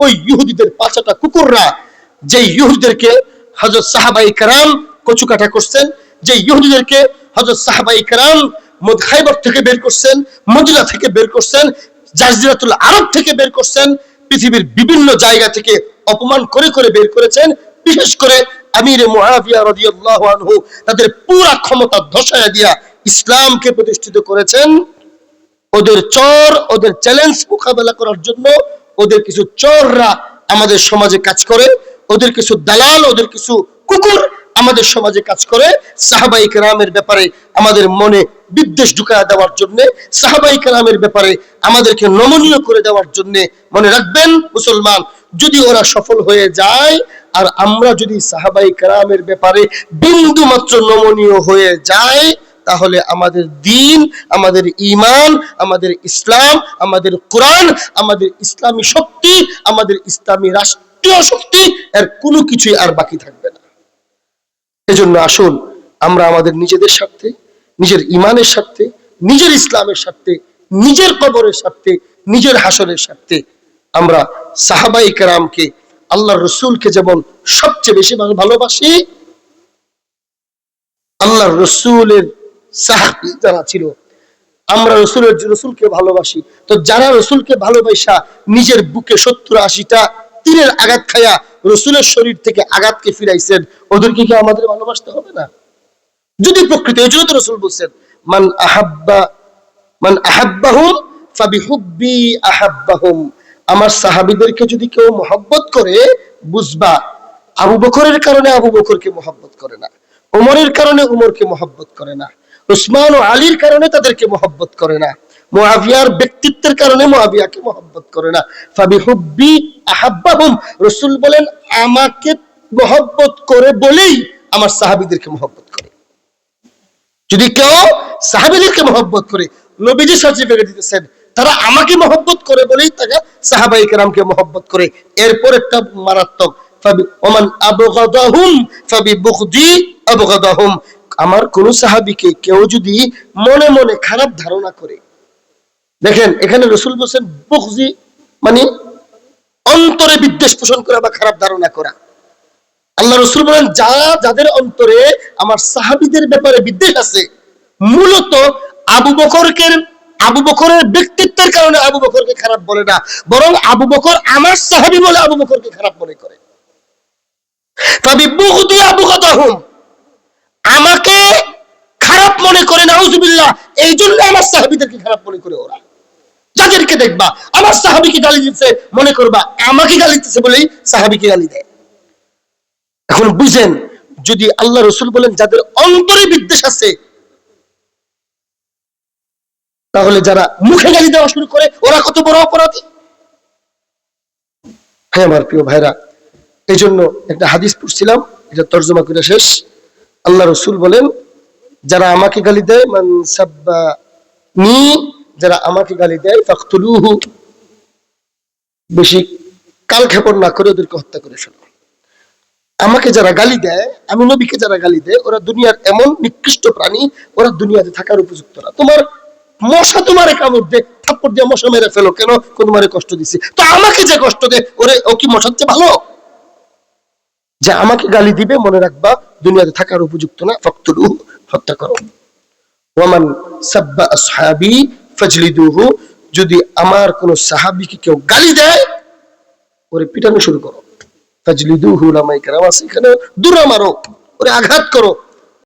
ওই ইহুদিদের পাঁচটা কুকুররা যে ইহুদিদেরকে হজরত সাহাবাই কারাম কচুকাটা করছেন যে ইহুদিদেরকে হজরত সাহাবাই কারাম খাইবার থেকে বের করছেন, মদিনা থেকে বের করছেন, জাজিরাতুল আরব থেকে বের করছেন, পৃথিবীর বিভিন্ন জায়গা থেকে অপমান করে করে বের করেছেন, বিশেষ করে আমিরে মুআবিয়া রাদিয়াল্লাহু আনহু তাদের পুরা ক্ষমতা ধসায়া দিয়া ইসলামকে প্রতিষ্ঠিত করেছেন। ওদের চর, ওদের চ্যালেঞ্জ মোকাবেলা করার জন্য ওদের কিছু চররা আমাদের সমাজে কাজ করে, ওদের কিছু দালাল, ওদের কিছু কুকুর আমাদের সমাজে কাজ করে। সাহাবাই কেরামের ব্যাপারে আমাদের মনে বিদ্বেষ ঢুকায় দেওয়ার জন্য, সাহাবাই কেরামের ব্যাপারে আমাদেরকে নমনীয় করে দেওয়ার জন্য মনে রাখবেন মুসলমান, যদি ওরা সফল হয়ে যায়, আর আমরা যদি সাহাবাই কেরামের ব্যাপারে বিন্দু মাত্র নমনীয় হয়ে যায় তাহলে আমাদের দিন, আমাদের ইমান আমাদের ইসলাম, আমাদের কোরআন, আমাদের ইসলামী শক্তি, আমাদের ইসলামী রাষ্ট্রীয় শক্তি, এর কোনো কিছুই আর বাকি থাকবে না। এজন্য আসুন, আমরা আমাদের নিজেদের স্বার্থে, নিজের ইমানের স্বার্থে, নিজের ইসলামের স্বার্থে, নিজের কবরের স্বার্থে, নিজের হাসরের স্বার্থে আমরা সাহাবাই কেরামকে আল্লাহ রসুলকে যেমন সবচেয়ে বেশি ভালোবাসি আল্লাহ রসুলের সাহাবি যারা ছিল, আমরা রসুলের রসুলকে ভালোবাসি। তো যারা রসুলকে ভালোবাসা, নিজের বুকে সত্তর আশিটা তীরের আঘাত খায়া রসুলের শরীর থেকে আঘাতকে ফিরাইছেন, ওদেরকে কি আমাদের ভালোবাসতে হবে না? যদি প্রকৃতি, এই জন্য তো রসুল বলছেন, মান আহাব্বা, মান আহাব্বাহুম ফাবিহুব্বি আহাব্বাহুম। আমার সাহাবীদেরকে যদি কেউ মহব্বত করে, বুঝবা, আবু বকরের কারণে আবু বকরকে মহব্বত করে না। ওমরের কারণে উমরকে মহব্বত করে না। উসমান ও আলীর কারণে তাদেরকে মহব্বত করে না। মুআবিয়ার ব্যক্তিত্বের কারণে মুআবিয়াকে মহব্বত করে না। ফাবিহুব্বি আহাব্বাহুম, রাসূল বলেন, আমাকে মহব্বত করে বলেই আমার সাহাবীদেরকে মহব্বত করে। যদি কেউ সাহাবিদেরকে মহব্বত করে, নবীজি সার্টিফিকেট দিতেছেন, তারা আমাকে মহব্বত করে বলেই তাকে সাহাবাই কেরামকে মহব্বত করে। এরপর একটা মারাত্মক, ফাবি, ওমান আবগাদাহুম ফাবি বুগদি আবগাদাহুম। আমার কোন সাহাবীকে কেউ যদি মনে মনে খারাপ ধারণা করে, দেখেন এখানে রসুল বলছেন বুগজি মানে অন্তরে বিদ্বেষ পোষণ করা বা খারাপ ধারণা করা। আল্লাহ রসুল বলেন যারা যাদের অন্তরে আমার সাহাবিদের ব্যাপারে বিদ্বেষ আছে, মূলত আবু বকরকে আবু বকরের ব্যক্তিত্বের কারণে আবু বকরকে খারাপ বলে না, বরং আবু বকর আমার সাহাবি বলে আবু বকরকে খারাপ মনে করে। তবে বুগদি আবু হুম আমাকে খারাপ মনে করে, নাউজুবিল্লাহ এই জন্য আমার সাহাবিদেরকে খারাপ মনে করে ওরা। যাদেরকে দেখবা, আমার সাহাবিকে গালি দিচ্ছে মনে করবা, আমাকে গালি দিচ্ছে বলেই সাহাবিকে গালি দেয়। এখন বুঝেন, যদি আল্লাহ রসুল বলেন যাদের অন্তরে বিদ্বেষ আছে, তাহলে যারা মুখে গালি দেওয়া শুরু করে, ওরা কত বড় অপরাধী? হ্যাঁ আমার প্রিয় ভাইরা এই জন্য একটা হাদিস পড়ছিলাম, এটা তর্জমা করে শেষ। আল্লাহ রসুল বলেন, যারা আমাকে গালি দেয়, মান যারা আমাকে গালি দেয়, ফাকতুলুহু। বেশি কালক্ষেপণ না করে ওদেরকে হত্যা করে ফেলো। আমাকে যারা গালি দেয়, আমি নবীকে যারা গালি দেয়, ওরা দুনিয়ার এমন নিকৃষ্ট প্রাণী, ওরা দুনিয়াতে থাকার উপযুক্ত না। তোমার মশা তোমারে কামড় দে, থাপ্পড় দিয়ে মশা মেরে ফেলো কেন? তোমারে কষ্ট দিছে। তো আমাকে যে কষ্ট দে, ওরে ও কি মশার চেয়ে ভালো? যে আমাকে গালি দিবে, মনে রাখবা দুনিয়াতে থাকার উপযুক্ত না ফক্তরু হত্যা করো। ওয়ামান সাব্বা আসহাবি ফাজলিদুহু, যদি আমার কোনো সাহাবিকে কেউ গালি দেয়, ওরে পিটানো শুরু করো। ফাজলিদুহু লামাই আমার সেখানে দূরে মারো, ওরে আঘাত করো।